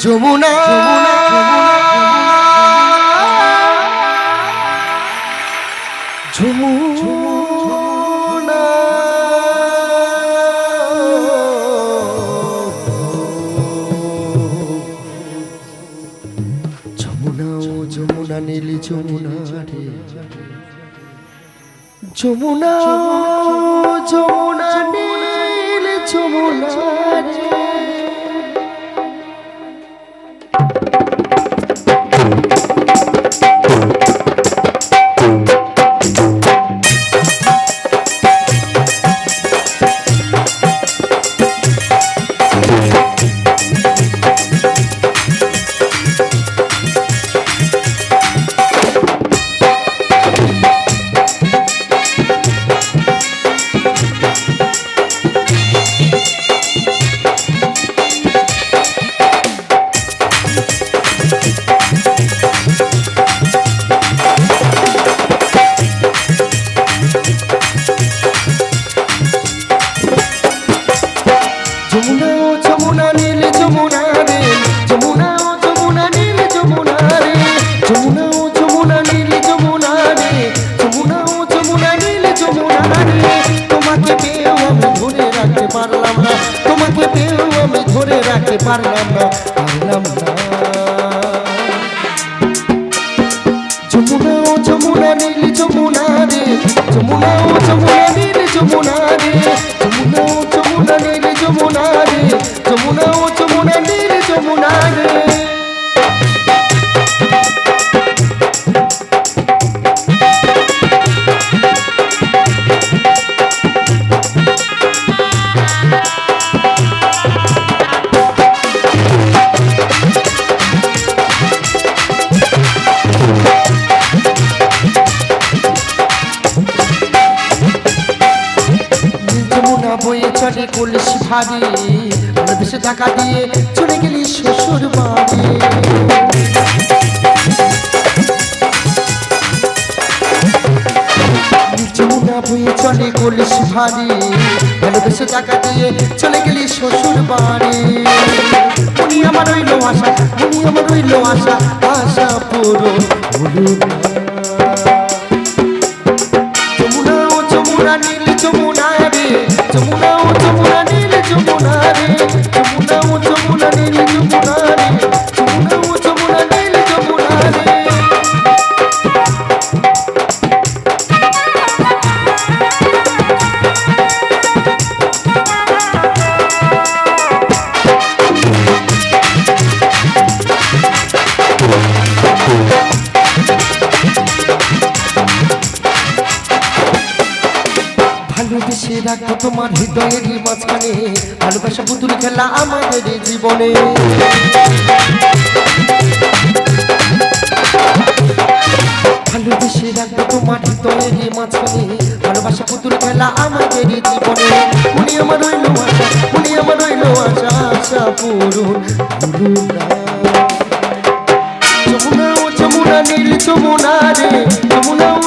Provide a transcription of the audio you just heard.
যমুনা। ও যমুনা নীলি যমুনা রে। যমুনা যমুনা পারলাম না। তোমাকে পেয়েও আমি ধরে রাখতে পারলাম না। পারলাম না যমুনা ও যমুনা নীল যমুনা রে যমুনা ও যমুনা নীল যমুনা চলে কলসি ভারী ভালোবেসে টাকা দিয়ে চলে গেলি শ্বশুর বাড়ি। বয়ে চলে কলসি ভারী ভালোবেসে টাকা দিয়ে চলে গেলি শ্বশুর বাড়ি। উনি আমার রইল আশা উনি আমার রইল আশা আশা পুরো যমুনা ও যমুনা নীল যমুনা রে, যমুনা ও যমুনা ভালোবেসে রাখব তোমার হৃদয়েরই মাঝখানে। ভালোবাসা পুতুল খেলা আমাদের জীবনে। ভালোবেসে রাখব তোমার হৃদয়েরই মাঝখানে। ভালোবাসা পুতুল খেলা আমাদের জীবনে। উনি আমার রইল আশা, উনি আমার রইল আশা আশা পূরণ যমুনা ও যমুনা নীল যমুনা রে, যমুনা ও